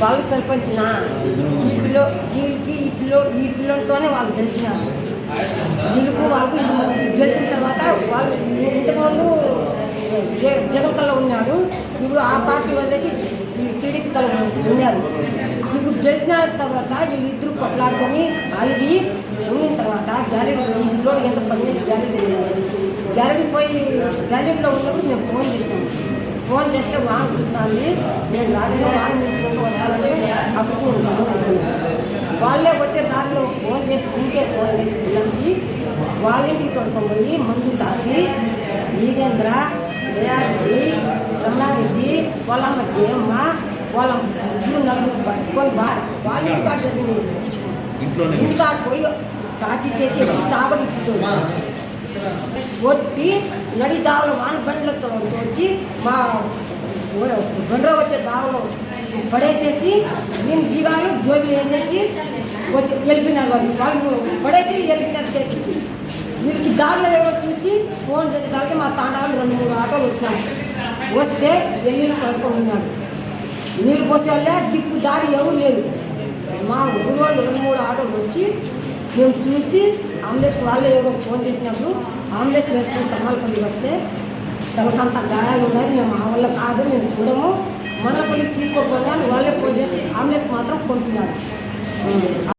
వాళ్ళు సర్పంచిన ఈ పిల్ల వీళ్ళకి ఈ పిల్ల ఈ వాళ్ళు గెలిచినారు. వీళ్ళకు వాళ్ళకు గెలిచిన తర్వాత వాళ్ళు ఇంతకుముందు జగన్ కల్లో ఉన్నాడు. ఇప్పుడు ఆ పార్టీ వదిలేసి టీడీపీ కల్లో ఉన్నారు. ఇప్పుడు గెలిచిన తర్వాత వీళ్ళిద్దరు కొట్లాడుకొని అలిగి ఉండిన తర్వాత గ్యాలరీ ఇంట్లో ఎంత పదిహేను గ్యాలరీ గ్యాలరీ పోయి గ్యాలరీలో ఉన్నప్పుడు మేము ఫోన్ చేసినాము ఫోన్ చేస్తే వాళ్ళు పిలుస్తుంది నేను రాత్రి వాన పిలుచుకుంటూ గమనించాను. వాళ్ళే వచ్చే దారిలో ఫోన్ చేసి ఇంకే ఫోన్ చేసి పిల్లలకి వాళ్ళ ఇంటికి తొడుకొని మందు తాగి వీరేంద్ర దయారెడ్డి రమణారెడ్డి వాళ్ళ అమ్మ జయమ్మ వాళ్ళ నలుగురు పట్టుకొని వాళ్ళ ఇంటికాడ. ఇంట్లోనే ఇంటికాడ పోయి తాకి చేసి తాగడి కొట్టి నడి దావలో వాన బండ్లతో వచ్చి మా బండ్ర వచ్చే దావలో పడేసేసి నేను బీగాలు జోబి వేసేసి వచ్చి వెళ్ళిపోయినారు వాళ్ళు వాళ్ళు పడేసి వెళ్ళిపోయినారు చేసి వీళ్ళకి దారిలో ఎవరో చూసి ఫోన్ చేసే దానికి మా తాండాలు రెండు మూడు ఆటోలు వచ్చినాయి. వస్తే వెళ్ళిన పడుకొని ఉన్నాడు. నీళ్ళు పోసే వాళ్ళే దిక్కు దారి ఎవరు లేదు మా ఊరు వాళ్ళు రెండు మూడు ఆటోలు వచ్చి మేము చూసి అంబులెన్స్కి వాళ్ళే ఎవరో ఫోన్ చేసినప్పుడు అంబులెన్స్ వేసుకుని తమ్మలపల్లి వస్తే తనకంత గాయాలు ఉన్నాయి. మేము మా వల్ల కాదు మేము చూడము. మల్లపల్లికి తీసుకోకుండా వాళ్ళే ఫోన్ చేసి ఆంబులెన్స్ మాత్రం పంపినారు.